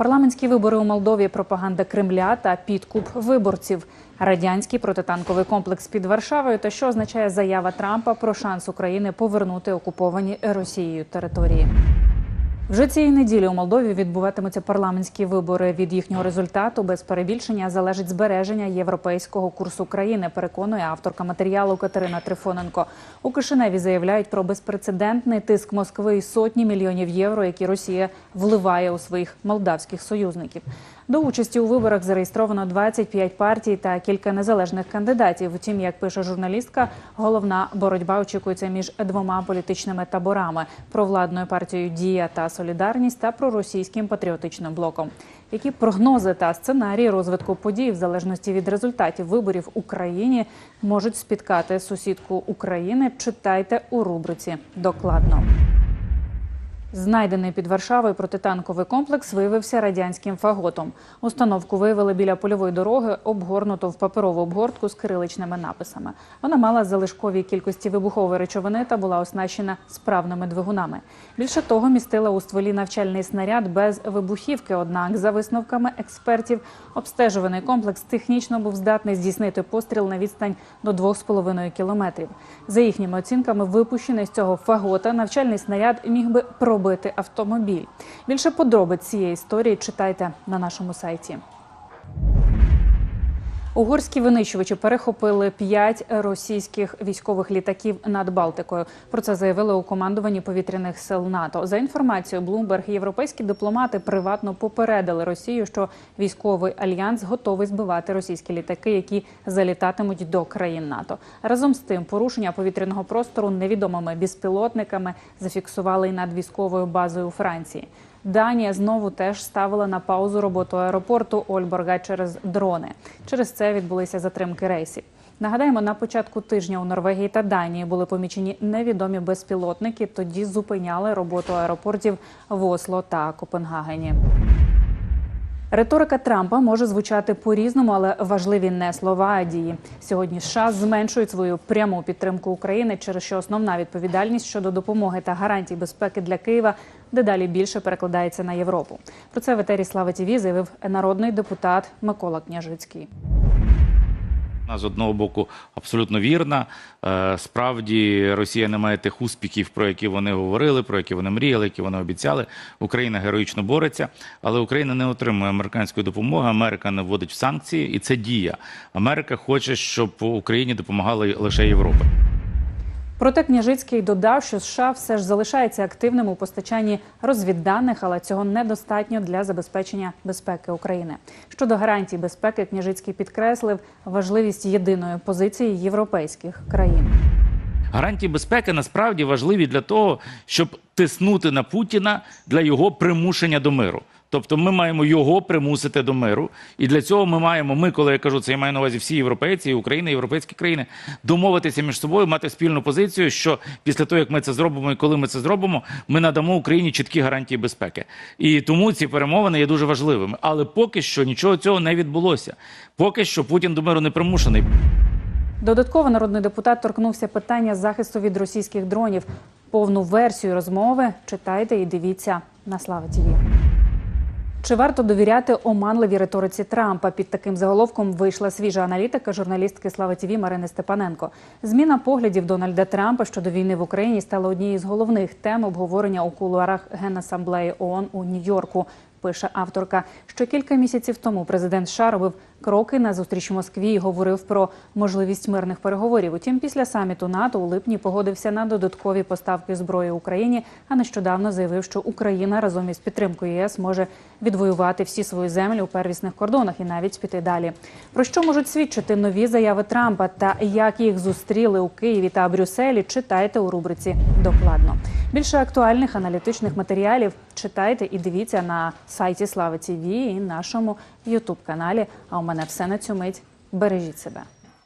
Парламентські вибори у Молдові, пропаганда Кремля та підкуп виборців. Радянський протитанковий комплекс під Варшавою та що означає заява Трампа про шанс України повернути окуповані Росією території. Вже цієї неділі у Молдові відбуватимуться парламентські вибори. Від їхнього результату без перебільшення залежить збереження європейського курсу країни. Переконує авторка матеріалу Катерина Трифоненко. У Кишиневі заявляють про безпрецедентний тиск Москви і сотні мільйонів євро, які Росія вливає у своїх молдавських союзників. До участі у виборах зареєстровано 25 партій та кілька незалежних кандидатів. Втім, як пише журналістка, головна боротьба очікується між двома політичними таборами: провладною партією Дія та Солідарність та проросійським патріотичним блоком. Які прогнози та сценарії розвитку подій в залежності від результатів виборів в Україні можуть спіткати сусідку України? Читайте у рубриці докладно. Знайдений під Варшавою протитанковий комплекс виявився радянським фаготом. Установку виявили біля польової дороги, обгорнуто в паперову обгортку з кириличними написами. Вона мала залишкові кількості вибухової речовини та була оснащена справними двигунами. Більше того, містила у стволі навчальний снаряд без вибухівки. Однак, за висновками експертів, обстежуваний комплекс технічно був здатний здійснити постріл на відстань до 2,5 кілометрів. За їхніми оцінками, випущений з цього фагота навчальний снаряд міг би пробити автомобіль. Більше подробиць цієї історії читайте на нашому сайті. Угорські винищувачі перехопили п'ять російських військових літаків над Балтикою. Про це заявили у командуванні повітряних сил НАТО. За інформацією Bloomberg, європейські дипломати приватно попередили Росію, що військовий альянс готовий збивати російські літаки, які залітатимуть до країн НАТО. Разом з тим, порушення повітряного простору невідомими безпілотниками зафіксували й над військовою базою у Франції. Данія знову теж ставила на паузу роботу аеропорту Ольборга через дрони. Через це відбулися затримки рейсів. Нагадаємо, на початку тижня у Норвегії та Данії були помічені невідомі безпілотники. Тоді зупиняли роботу аеропортів в Осло та Копенгагені. Риторика Трампа може звучати по-різному, але важливі не слова, а дії. Сьогодні США зменшують свою пряму підтримку України, через що основна відповідальність щодо допомоги та гарантій безпеки для Києва дедалі більше перекладається на Європу. Про це в етері Слава ТІВІ заявив народний депутат Микола Княжицький. Вона з одного боку абсолютно вірна. Е, Справді Росія не має тих успіхів, про які вони говорили, про які вони мріяли, які вони обіцяли. Україна героїчно бореться, але Україна не отримує американської допомоги. Америка не вводить в санкції, і це дія. Америка хоче, щоб Україні допомагала лише Європа. Проте Княжицький додав, що США все ж залишається активним у постачанні розвідданих, але цього недостатньо для забезпечення безпеки України. Щодо гарантій безпеки, Княжицький підкреслив важливість єдиної позиції європейських країн. Гарантії безпеки насправді важливі для того, щоб тиснути на Путіна для його примушення до миру. Тобто ми маємо його примусити до миру, і для цього ми маємо. Ми, коли я кажу це, я маю на увазі всі європейці, і Україна, європейські країни, домовитися між собою, мати спільну позицію. Що після того, як ми це зробимо, і коли ми це зробимо, ми надамо Україні чіткі гарантії безпеки. І тому ці перемовини є дуже важливими. Але поки що нічого цього не відбулося. Поки що Путін до миру не примушений. Додатково народний депутат торкнувся питання захисту від російських дронів. Повну версію розмови читайте і дивіться на Слава ТІВІ. Чи варто довіряти оманливій риториці Трампа? Під таким заголовком вийшла свіжа аналітика журналістки Слава ТІВІ Марини Степаненко. Зміна поглядів Дональда Трампа щодо війни в Україні стала однією з головних тем обговорення у кулуарах Генасамблеї ООН у Нью-Йорку. Пише авторка, що кілька місяців тому президент США робив кроки на зустріч в Москві і говорив про можливість мирних переговорів. Утім, після саміту НАТО у липні погодився на додаткові поставки зброї Україні, а нещодавно заявив, що Україна разом із підтримкою ЄС може відвоювати всі свої землі у первісних кордонах і навіть піти далі. Про що можуть свідчити нові заяви Трампа та як їх зустріли у Києві та Брюсселі? Читайте у рубриці докладно. Більше актуальних аналітичних матеріалів читайте і дивіться на сайті Слави ТІВІ і нашому Ютуб каналі. А у мене все на цю мить. Бережіть себе.